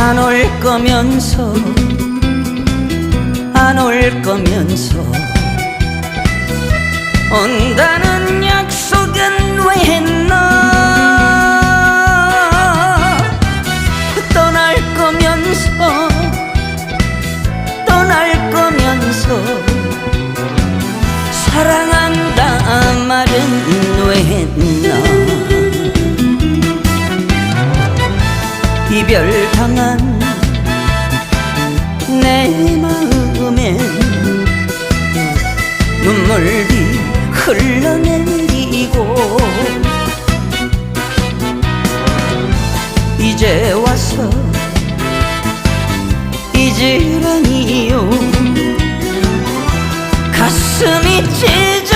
안 올 거면서 안 올 거면서. 온다는 약속은 왜 했나 떠날 거면서 떠날 거면서. 사랑한다 말은 왜 했나 이별 당한 내 마음엔 눈물이 흘러내리고 이제 와서 잊으라니요. 가슴이 찢